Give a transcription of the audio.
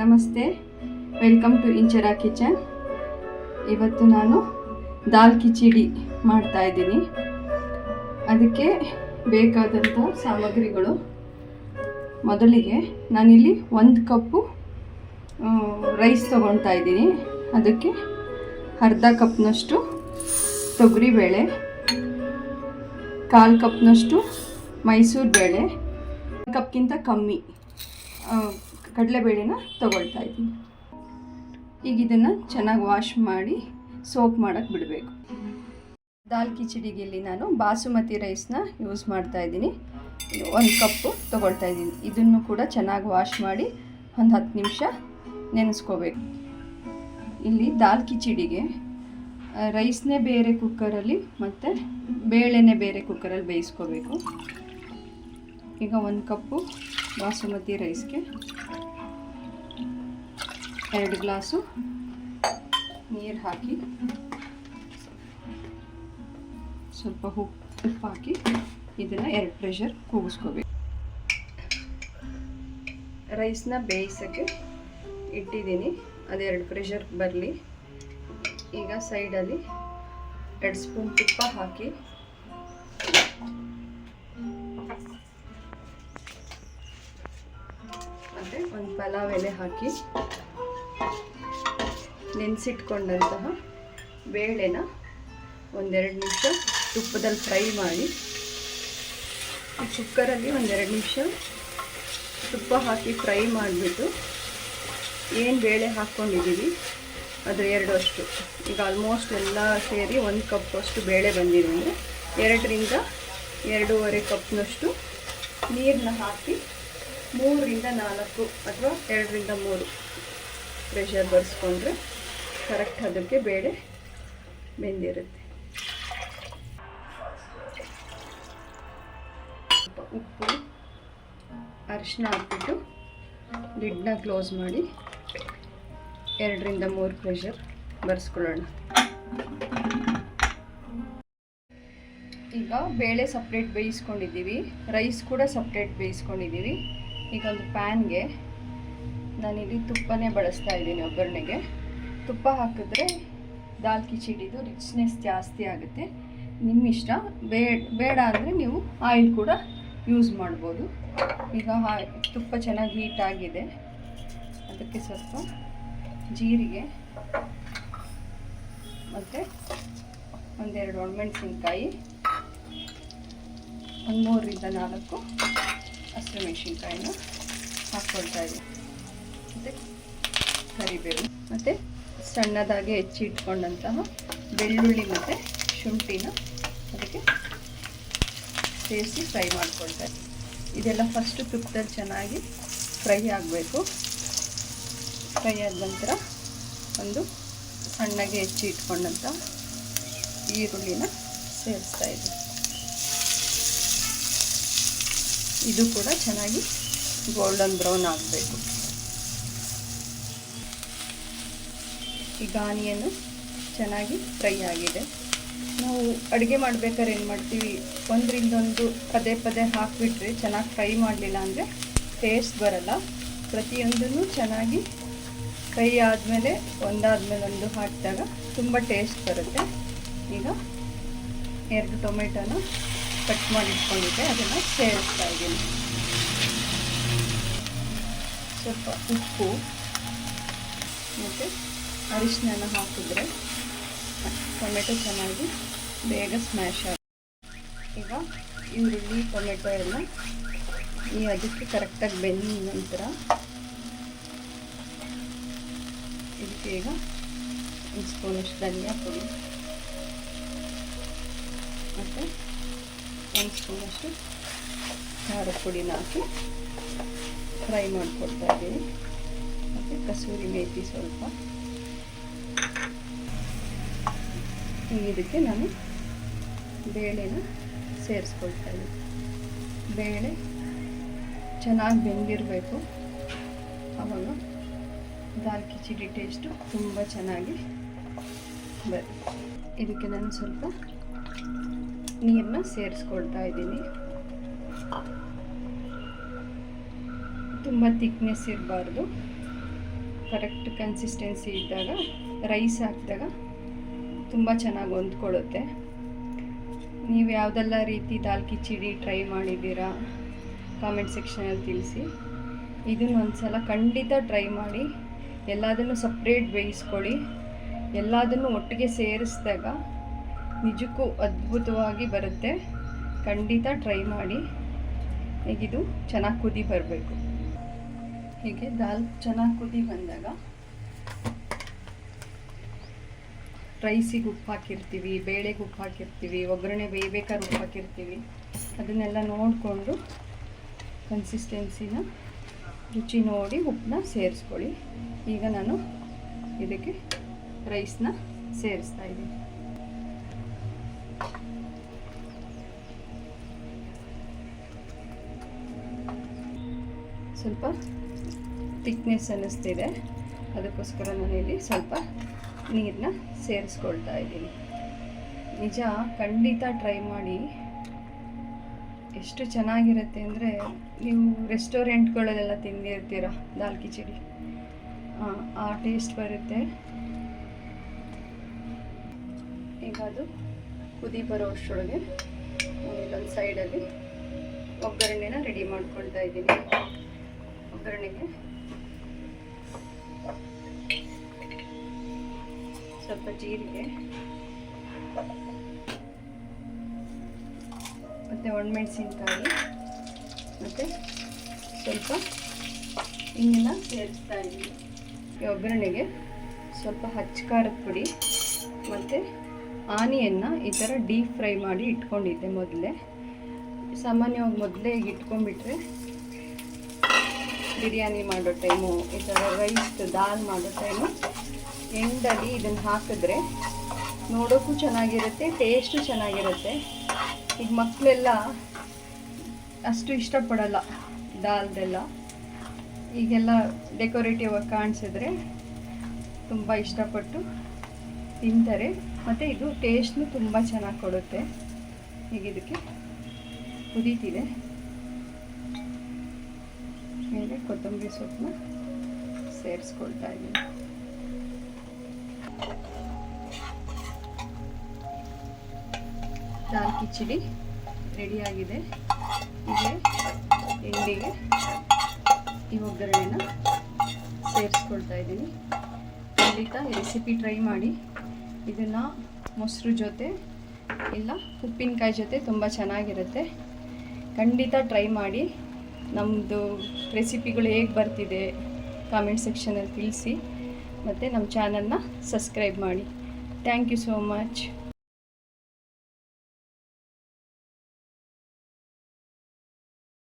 ನಮಸ್ತೆ. Welcome to Inchara kitchen ಇವತ್ತು ನಾನು ದಾಲ್ ಕಿಚಡಿ ಮಾಡ್ತಾ ಇದ್ದೀನಿ. ಅದಕ್ಕೆ ಬೇಕಾದಂಥ ಸಾಮಗ್ರಿಗಳು. ಮೊದಲಿಗೆ ನಾನಿಲ್ಲಿ ಒಂದು ಕಪ್ಪು ರೈಸ್ ತೊಗೊಳ್ತಾ ಇದ್ದೀನಿ. ಅದಕ್ಕೆ ಅರ್ಧ ಕಪ್ನಷ್ಟು ತೊಗರಿಬೇಳೆ ಕಾಲು ಕಪ್ನಷ್ಟು ಮೈಸೂರು ಬೇಳೆ ಕಪ್ಗಿಂತ ಕಮ್ಮಿ. ಕಡಲೆಬೇಳೆನ ತಗೊಳ್ತಾ ಇದ್ದೀನಿ. ಈಗ ಇದನ್ನು ಚೆನ್ನಾಗಿ ವಾಶ್ ಮಾಡಿ ಸೋಪ್ ಮಾಡೋಕ್ಕೆ ಬಿಡಬೇಕು. ದಾಲ್ ಕಿಚಡಿಗೆಲ್ಲಿ ನಾನು ಬಾಸುಮತಿ ರೈಸ್ನ ಯೂಸ್ ಮಾಡ್ತಾ ಇದ್ದೀನಿ. ಒಂದು ಕಪ್ಪು ತೊಗೊಳ್ತಾ ಇದ್ದೀನಿ. ಇದನ್ನು ಕೂಡ ಚೆನ್ನಾಗಿ ವಾಶ್ ಮಾಡಿ ಒಂದು ಹತ್ತು ನಿಮಿಷ ನೆನೆಸ್ಕೋಬೇಕು. ಇಲ್ಲಿ ದಾಲ್ ಕಿಚಡಿಗೆ ರೈಸ್ನೇ ಬೇರೆ ಕುಕ್ಕರಲ್ಲಿ ಮತ್ತು ಬೇಳೆನೇ ಬೇರೆ ಕುಕ್ಕರಲ್ಲಿ ಬೇಯಿಸ್ಕೋಬೇಕು. ಈಗ ಒಂದು ಕಪ್ಪು ಬಾಸುಮತಿ ರೈಸ್ಗೆ ಎರಡು ಗ್ಲಾಸು ನೀರು ಹಾಕಿ. ಸ್ವಲ್ಪ ಉಪ್ಪು ಉಪ್ಪು ಹಾಕಿ ಇದನ್ನು ಎರಡು ಪ್ರೆಷರ್ ಕೂಗಿಸ್ಕೋಬೇಕು. ರೈಸ್ನ ಬೇಯಿಸೋಕ್ಕೆ ಇಟ್ಟಿದ್ದೀನಿ. ಅದೆರಡು ಪ್ರೆಷರ್ ಬರಲಿ. ಈಗ ಸೈಡಲ್ಲಿ ಎರಡು ಸ್ಪೂನ್ ತುಪ್ಪ ಹಾಕಿ. ಮತ್ತು ಒಂದು ಪಲಾವ್ ಎಲೆ ಹಾಕಿ. ನೆನೆಸಿಟ್ಕೊಂಡಂತಹ ಬೇಳೆನ ಒಂದೆರಡು ನಿಮಿಷ ತುಪ್ಪದಲ್ಲಿ ಫ್ರೈ ಮಾಡಿ ಕುಕ್ಕರಲ್ಲಿ ಒಂದೆರಡು ನಿಮಿಷ ತುಪ್ಪ ಹಾಕಿ ಫ್ರೈ ಮಾಡಿಬಿಟ್ಟು ಏನು ಬೇಳೆ ಹಾಕ್ಕೊಂಡಿದ್ದೀವಿ ಅದು ಎರಡು ಅಷ್ಟು. ಈಗ ಆಲ್ಮೋಸ್ಟ್ ಎಲ್ಲ ಸೇರಿ ಒಂದು ಕಪ್ ಅಷ್ಟು ಬೇಳೆ ಬಂದಿದೆ ಅಂದರೆ ಎರಡರಿಂದ ಎರಡೂವರೆ ಕಪ್ನಷ್ಟು ನೀರನ್ನ ಹಾಕಿ ಮೂರರಿಂದ ನಾಲ್ಕು ಅಥವಾ ಎರಡರಿಂದ ಮೂರು. ಪ್ರೆಷರ್ ಬರ್ಸ್ಕೊಂಡ್ರೆ ಕರೆಕ್ಟ್ ಅದಕ್ಕೆ ಬೇಳೆ ಬೆಂದಿರುತ್ತೆ. ಉಪ್ಪು ಅರಿಶಿನ ಹಾಕ್ಬಿಟ್ಟು ಲಿಡ್ನ ಕ್ಲೋಸ್ ಮಾಡಿ ಎರಡರಿಂದ ಮೂರು ಪ್ರೆಷರ್ ಬರ್ಸ್ಕೊಳ್ಳೋಣ. ಈಗ ಬೇಳೆ ಸಪ್ರೇಟ್ ಬೇಯಿಸ್ಕೊಂಡಿದ್ದೀವಿ ರೈಸ್ ಕೂಡ ಸಪ್ರೇಟ್ ಬೇಯಿಸ್ಕೊಂಡಿದ್ದೀವಿ. ಈಗ ಒಂದು ಪ್ಯಾನ್ಗೆ ನಾನಿಲ್ಲಿ ತುಪ್ಪನೇ ಬಳಸ್ತಾ ಇದ್ದೀನಿ ಒಗ್ಗರಣೆಗೆ. ತುಪ್ಪ ಹಾಕಿದ್ರೆ ದಾಲ್ ಕಿಚಡಿದು ರಿಚ್ನೆಸ್ ಜಾಸ್ತಿ ಆಗುತ್ತೆ. ನಿಮ್ಮ ಇಷ್ಟ. ಬೇಡ ಬೇಡ ಅಂದರೆ ನೀವು ಆಯಿಲ್ ಕೂಡ ಯೂಸ್ ಮಾಡ್ಬೋದು. ಈಗ ತುಪ್ಪ ಚೆನ್ನಾಗಿ ಹೀಟ್ ಆಗಿದೆ. ಅದಕ್ಕೆ ಸ್ವಲ್ಪ ಜೀರಿಗೆ ಮತ್ತು ಒಂದೆರಡು ಒಣಮೆಣಸಿನ್ಕಾಯಿ, ಒಂದು ಮೂರರಿಂದ ನಾಲ್ಕು ಹಸಿಮೆಣಸಿನ್ಕಾಯಿನ ಹಾಕ್ಕೊಳ್ತಾ ಇದ್ದೀನಿ. ಮತ್ತು ಕರಿಬೇವು, ಮತ್ತು ಸಣ್ಣದಾಗಿ ಹೆಚ್ಚಿ ಇಟ್ಕೊಂಡಂತಹ ಬೆಳ್ಳುಳ್ಳಿ ಮತ್ತು ಶುಂಠಿನ ಅದಕ್ಕೆ ಸೇರಿಸಿ ಫ್ರೈ ಮಾಡ್ಕೊಳ್ತಾರೆ ಇದೆಲ್ಲ ಫಸ್ಟು ತುಪ್ಪದಲ್ಲಿ ಚೆನ್ನಾಗಿ ಫ್ರೈ ಆಗಬೇಕು. ಫ್ರೈ ಆದ ನಂತರ ಒಂದು ಸಣ್ಣಗೆ ಹೆಚ್ಚಿ ಇಟ್ಕೊಂಡಂಥ ಈರುಳ್ಳಿನ ಸೇರಿಸ್ತಾ ಇದ್ದೀನಿ ಇದು ಕೂಡ ಚೆನ್ನಾಗಿ ಗೋಲ್ಡನ್ ಬ್ರೌನ್ ಆಗಬೇಕು. ಈಗ ಗಾನಿಯನ್ನು ಚೆನ್ನಾಗಿ ಫ್ರೈ ಆಗಿದೆ. ನಾವು ಅಡುಗೆ ಮಾಡ್ಬೇಕಾದ್ರೆ ಏನು ಮಾಡ್ತೀವಿ? ಒಂದರಿಂದ ಒಂದು ಪದೇ ಪದೇ ಹಾಕಿಬಿಟ್ರೆ ಚೆನ್ನಾಗಿ ಫ್ರೈ ಮಾಡಲಿಲ್ಲ ಅಂದರೆ ಟೇಸ್ಟ್ ಬರಲ್ಲ. ಪ್ರತಿಯೊಂದನ್ನು ಚೆನ್ನಾಗಿ ಫ್ರೈ ಆದಮೇಲೆ ಒಂದಾದಮೇಲೆ ಒಂದು ಹಾಕಿದಾಗ ತುಂಬ ಟೇಸ್ಟ್ ಬರುತ್ತೆ. ಈಗ ಎರಡು ಟೊಮೆಟೊನ ಕಟ್ ಮಾಡಿ ಇಟ್ಕೊಂಡಿದ್ದೆ ಅದನ್ನು ಸೇರಿಸ್ತಾ ಇದ್ದೀನಿ. ಸ್ವಲ್ಪ ಉಪ್ಪು ಮತ್ತು ಅರಿಶಿನ ಹಾಕಿದ್ರೆ ಟೊಮೆಟೊ ಚೆನ್ನಾಗಿ ಬೇಗ ಸ್ಮ್ಯಾಶ್ ಆಗುತ್ತೆ. ಈಗ ಈರುಳ್ಳಿ, ಟೊಮೆಟೊ ಎಲ್ಲ ಈ ಅದಕ್ಕೆ ಕರೆಕ್ಟಾಗಿ ಬೆಂದ ನಂತರ ಇದಕ್ಕೆ ಈಗ ಒಂದು ಸ್ಪೂನಷ್ಟು ಧನಿಯಾ ಪುಡಿ ಮತ್ತು ಒಂದು ಸ್ಪೂನಷ್ಟು ಖಾರದ ಪುಡಿನ ಹಾಕಿ ಫ್ರೈ ಮಾಡಿಕೊಡ್ತಾ ಇದ್ದೀನಿ. ಮತ್ತು ಕಸೂರಿ ಮೇಥಿ ಸ್ವಲ್ಪ ಇದಕ್ಕೆ ನಾನು ಬೇಳೆನ ಸೇರಿಸ್ಕೊಳ್ತಾ ಇದ್ದೀನಿ. ಬೇಳೆ ಚೆನ್ನಾಗಿ ಬೆಂದಿರಬೇಕು. ಆವಾಗ ದಾಲ್ ಕಿಚಡಿ ಟೇಸ್ಟು ತುಂಬ ಚೆನ್ನಾಗಿ ಬರುತ್ತೆ. ಇದಕ್ಕೆ ನಾನು ಸ್ವಲ್ಪ ನೀರನ್ನ ಸೇರಿಸ್ಕೊಳ್ತಾ ಇದ್ದೀನಿ. ತುಂಬ ತಿಕ್ನೆಸ್ ಇರಬಾರ್ದು. ಕರೆಕ್ಟ್ ಕನ್ಸಿಸ್ಟೆನ್ಸಿ ಇದ್ದಾಗ ರೈಸ್ ಹಾಕಿದಾಗ ತುಂಬ ಚೆನ್ನಾಗಿ ಹೊಂದ್ಕೊಳ್ಳುತ್ತೆ. ನೀವು ಯಾವುದೆಲ್ಲ ರೀತಿ ದಾಲ್ ಕಿಚಡಿ ಟ್ರೈ ಮಾಡಿದ್ದೀರಾ? ಕಾಮೆಂಟ್ ಸೆಕ್ಷನಲ್ಲಿ ತಿಳಿಸಿ. ಇದನ್ನು ಒಂದು ಸಲ ಖಂಡಿತ ಟ್ರೈ ಮಾಡಿ. ಎಲ್ಲದನ್ನು ಸಪ್ರೇಟ್ ಬೇಯಿಸ್ಕೊಳ್ಳಿ. ಎಲ್ಲದನ್ನು ಒಟ್ಟಿಗೆ ಸೇರಿಸಿದಾಗ ನಿಜಕ್ಕೂ ಅದ್ಭುತವಾಗಿ ಬರುತ್ತೆ. ಖಂಡಿತ ಟ್ರೈ ಮಾಡಿ. ಈಗಿದು ಚೆನ್ನಾಗಿ ಕುದಿ ಬರಬೇಕು. ಹೀಗೆ ದಾಲ್ ಚೆನ್ನಾಗಿ ಕುದಿ ಬಂದಾಗ ರೈಸಿಗೆ ಉಪ್ಪು ಹಾಕಿರ್ತೀವಿ, ಬೇಳೆಗೆ ಉಪ್ಪು ಹಾಕಿರ್ತೀವಿ, ಒಗ್ಗರಣೆ ಬೇಯಬೇಕಾದ್ರೆ ಉಪ್ಪು ಹಾಕಿರ್ತೀವಿ. ಅದನ್ನೆಲ್ಲ ನೋಡಿಕೊಂಡು ಕನ್ಸಿಸ್ಟೆನ್ಸಿನ ರುಚಿ ನೋಡಿ ಉಪ್ಪನ್ನ ಸೇರಿಸ್ಕೊಳ್ಳಿ. ಈಗ ನಾನು ಇದಕ್ಕೆ ರೈಸ್ನ ಸೇರಿಸ್ತಾ ಇದ್ದೀನಿ. ಸ್ವಲ್ಪ ತಿಕ್ನೆಸ್ ಅನ್ನಿಸ್ತಿದೆ. ಅದಕ್ಕೋಸ್ಕರ ನಾನಿಲ್ಲಿ ಸ್ವಲ್ಪ ನೀರನ್ನ ಸೇರಿಸ್ಕೊಳ್ತಾ ಇದ್ದೀನಿ. ನಿಜ ಖಂಡಿತ ಟ್ರೈ ಮಾಡಿ. ಎಷ್ಟು ಚೆನ್ನಾಗಿರುತ್ತೆ ಅಂದರೆ ನೀವು ರೆಸ್ಟೋರೆಂಟ್ಗಳಲ್ಲೆಲ್ಲ ತಿಂದಿರ್ತೀರ ದಾಲ್ ಕಿಚಡಿ? ಆ, ಟೇಸ್ಟ್ ಬರುತ್ತೆ. ಈಗ ಅದು ಕುದಿ ಬರೋ ಅಷ್ಟರೊಳಗೆ ಇಲ್ಲೊಂದು ಸೈಡಲ್ಲಿ ಒಗ್ಗರಣೆನ ರೆಡಿ ಮಾಡ್ಕೊಳ್ತಾ ಇದ್ದೀನಿ. ಒಗ್ಗರಣೆಗೆ ಸ್ವಲ್ಪ ಜೀರಿಗೆ. ಮತ್ತು ಒಣಮೆಣಸಿನ್ಕಾಯಿ. ಮತ್ತು ಸ್ವಲ್ಪ ಇನ್ನೆಲ್ಲ ಸೇರಿಸ್ತಾ ಇದ್ದೀನಿ ಈ ಒಗ್ಗರಣೆಗೆ ಸ್ವಲ್ಪ ಹಚ್ಚ ಖಾರದ ಪುಡಿ, ಮತ್ತು ಆನಿಯನ್ನು ಈ ಥರ ಡೀಪ್ ಫ್ರೈ ಮಾಡಿ ಇಟ್ಕೊಂಡಿದ್ದೆ ಮೊದಲೇ. ಸಾಮಾನ್ಯವಾಗಿ ಮೊದಲೇ ಈಗ ಇಟ್ಕೊಂಡ್ಬಿಟ್ರೆ ಬಿರಿಯಾನಿ ಮಾಡೋ ಟೈಮು, ಈ ಥರ ರೈಸ್ ದಾಲ್ ಮಾಡೋ ಟೈಮು ಎಂಡಲ್ಲಿ ಇದನ್ನು ಹಾಕಿದ್ರೆ ನೋಡೋಕ್ಕೂ ಚೆನ್ನಾಗಿರುತ್ತೆ ಟೇಸ್ಟು ಚೆನ್ನಾಗಿರುತ್ತೆ. ಈಗ ಮಕ್ಕಳೆಲ್ಲ ಅಷ್ಟು ಇಷ್ಟಪಡಲ್ಲ ದಾಲ್ದೆಲ್ಲ. ಈಗೆಲ್ಲ ಡೆಕೋರೇಟಿವ್ ಆಗಿ ಕಾಣಿಸಿದ್ರೆ ತುಂಬ ಇಷ್ಟಪಟ್ಟು ತಿಂತಾರೆ. ಮತ್ತು ಇದು ಟೇಸ್ಟ್ನು ತುಂಬ ಚೆನ್ನಾಗಿ ಕೊಡುತ್ತೆ. ಈಗ ಇದಕ್ಕೆ ಕುದೀತಿದೆ. ಮೇಲೆ ಕೊತ್ತಂಬರಿ ಸೊಪ್ಪನ್ನ ಸೇರಿಸ್ಕೊಳ್ತಾ ಇದ್ದೀನಿ. ದಾಲ್ ಕಿಚಡಿ ರೆಡಿಯಾಗಿದೆ. ಇದೆ ಎಂಡಿಗೆ ಈ ಒಗ್ಗರಣೆನ ಸೇರಿಸ್ಕೊಳ್ತಾ ಇದ್ದೀನಿ. ಖಂಡಿತ ರೆಸಿಪಿ ಟ್ರೈ ಮಾಡಿ. ಇದನ್ನು ಮೊಸರು ಜೊತೆ ಇಲ್ಲ ಉಪ್ಪಿನಕಾಯಿ ಜೊತೆ ತುಂಬ ಚೆನ್ನಾಗಿರುತ್ತೆ. ಖಂಡಿತ ಟ್ರೈ ಮಾಡಿ. ನಮ್ಮದು ರೆಸಿಪಿಗಳು ಹೇಗೆ ಬರ್ತಿದೆ ಕಾಮೆಂಟ್ ಸೆಕ್ಷನಲ್ಲಿ ತಿಳಿಸಿ. ಮತ್ತು ನಮ್ಮ ಚಾನಲ್ನ ಸಬ್ಸ್ಕ್ರೈಬ್ ಮಾಡಿ. Thank you so much